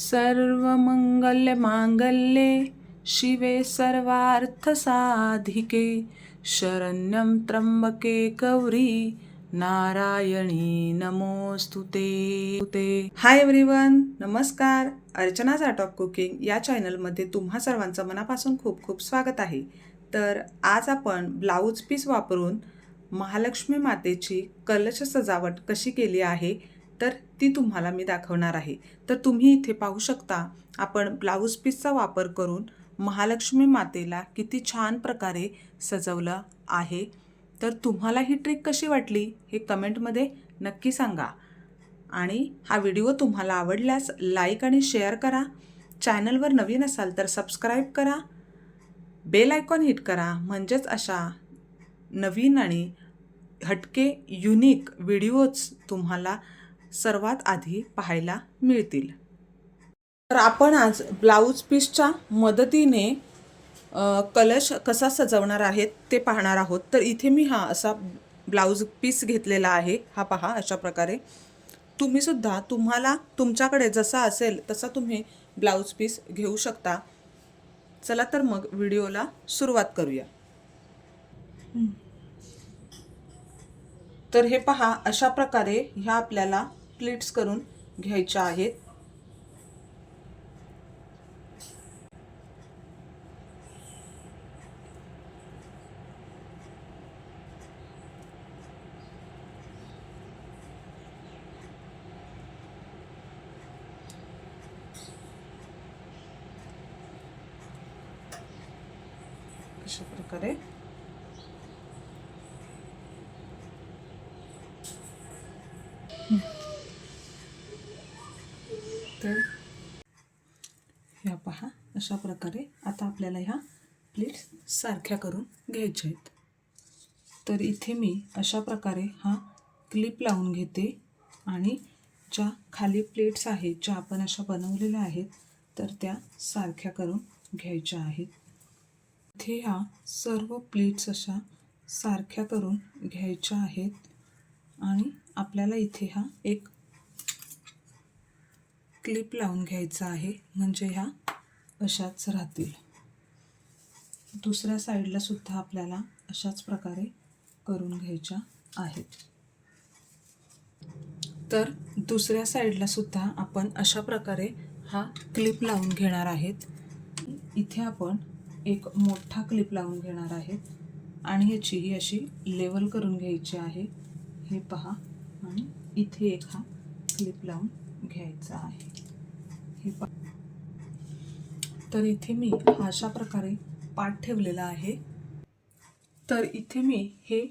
सर्वमङ्गलमाङ्गल्ये शिवे सर्वार्थसाधिके शरण्यं त्र्यंबके गौरी नारायणी नमोस्तु ते। ते हाय एव्हरीवन नमस्कार। अर्चनाज आर्ट ऑफ कुकिंग या चॅनलमध्ये तुम्हा सर्वांचं मनापासून खूप खूप स्वागत आहे. तर आज आपण ब्लाऊज पीस वापरून महालक्ष्मी मातेची कलश सजावट कशी केली आहे तर ती तुम्हाला मी दाखवणार आहे. तर तुम्ही इथे पाहू शकता आपण ब्लाऊज पीसचा वापर करून महालक्ष्मी मातेला किती छान प्रकारे सजवलं आहे. तर तुम्हाला ही ट्रिक कशी वाटली हे कमेंटमध्ये नक्की सांगा. आणि हा व्हिडिओ तुम्हाला आवडल्यास लाईक आणि शेअर करा. चॅनलवर नवीन असाल तर सबस्क्राईब करा. बेल आयकॉन हिट करा. म्हणजेच अशा नवीन आणि हटके युनिक व्हिडिओज तुम्हाला सर्वात आधी पाहायला मिळतील. तर आपण आज ब्लाऊज पीसच्या मदतीने कलश कसा सजवणार आहेत ते पाहणार आहोत. तर इथे मी हा असा ब्लाऊज पीस घेतलेला आहे. हा पहा अशा प्रकारे. तुम्ही सुद्धा तुम्हाला तुमच्याकडे जसा असेल तसा तुम्ही ब्लाऊज पीस घेऊ शकता. चला तर मग व्हिडिओला सुरुवात करूया. तर हे पहा अशा प्रकारे ह्या आपल्याला प्लीट्स करून घ्यायच्या आहेत. अशा प्रकारे तर ह्या पहा अशा प्रकारे आता आपल्याला ह्या प्लेट्स सारख्या करून घ्यायच्या आहेत. तर इथे मी अशा प्रकारे हा क्लिप लावून घेते आणि ज्या खाली प्लेट्स आहेत ज्या आपण अशा बनवलेल्या आहेत तर त्या सारख्या करून घ्यायच्या आहेत. इथे ह्या सर्व प्लेट्स अशा सारख्या करून घ्यायच्या आहेत आणि आपल्याला इथे हा एक क्लिप लावून घ्यायचा आहे. म्हणजे ह्या अशाच राहतील. दुसऱ्या साईडला सुद्धा आपल्याला अशाच प्रकारे करून घ्यायच्या आहेत. तर दुसऱ्या साईडला सुद्धा आपण अशा प्रकारे हा क्लिप लावून घेणार आहेत. इथे आपण एक मोठा क्लिप लावून घेणार आहेत. आणि ह्याची ही अशी लेवल करून घ्यायची आहे. हे पहा. आणि इथे एक हा क्लिप लावून घ्यायचा आहे. हे तर इथे मी अशा प्रकारे पाठ ठेवलेला आहे. तर इथे मी हे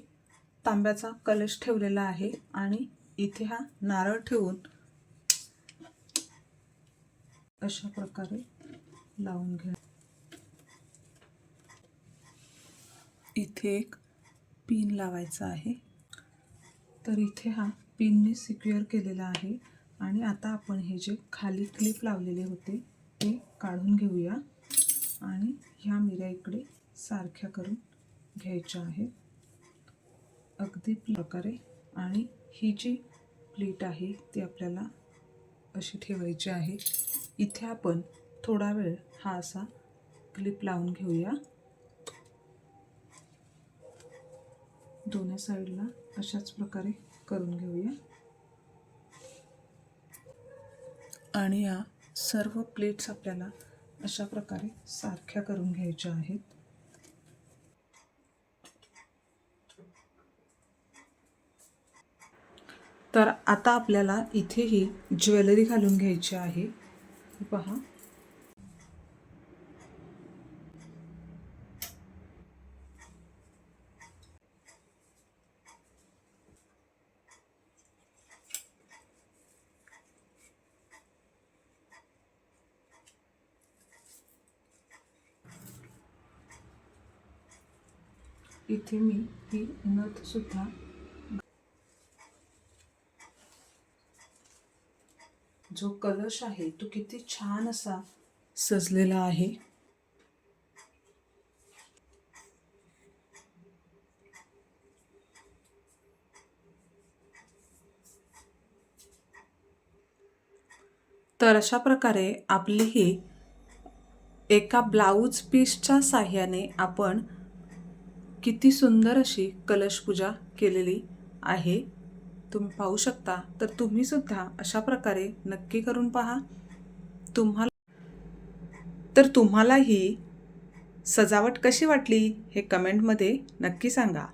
तांब्याचा कलश ठेवलेला आहे आणि इथे हा नारळ ठेवून अशा प्रकारे लावून घ्या. इथे एक पिन लावायचा आहे. तर इथे हा पिनने सिक्युअर केलेला आहे. आणि आता आपण हे जे खाली क्लिप लावलेले होते ते काढून घेऊया. आणि ह्या मिऱ्या इकडे सारख्या करून घ्यायच्या आहेत. अगदी प्रकारे. आणि ही जी प्लेट आहे ती आपल्याला अशी ठेवायची आहे. इथे आपण थोडा वेळ हा असा क्लिप लावून घेऊया. दोन्ही साईडला अशाच प्रकारे करून घेऊया. आणि या सर्व प्लेट्स आपल्याला अशा प्रकारे सारख्या करून घ्यायच्या आहेत. तर आता आपल्याला इथेही ज्वेलरी घालून घ्यायची आहे. पहा. इथे मी ती नथसुद्धा जो कलश आहे तो किती छान असा सजलेला आहे. तर अशा प्रकारे आपली ही एका ब्लाऊज पीसच्या साह्याने आपण किती सुंदर अशी कलश पूजा केलेली आहे. तुम्ही पाहू शकता. तर तुम्ही सुद्धा अशा प्रकारे नक्की करून पहा. तुम्हाला तर तुम्हाला ही सजावट कशी वाटली हे कमेंटमध्ये नक्की सांगा.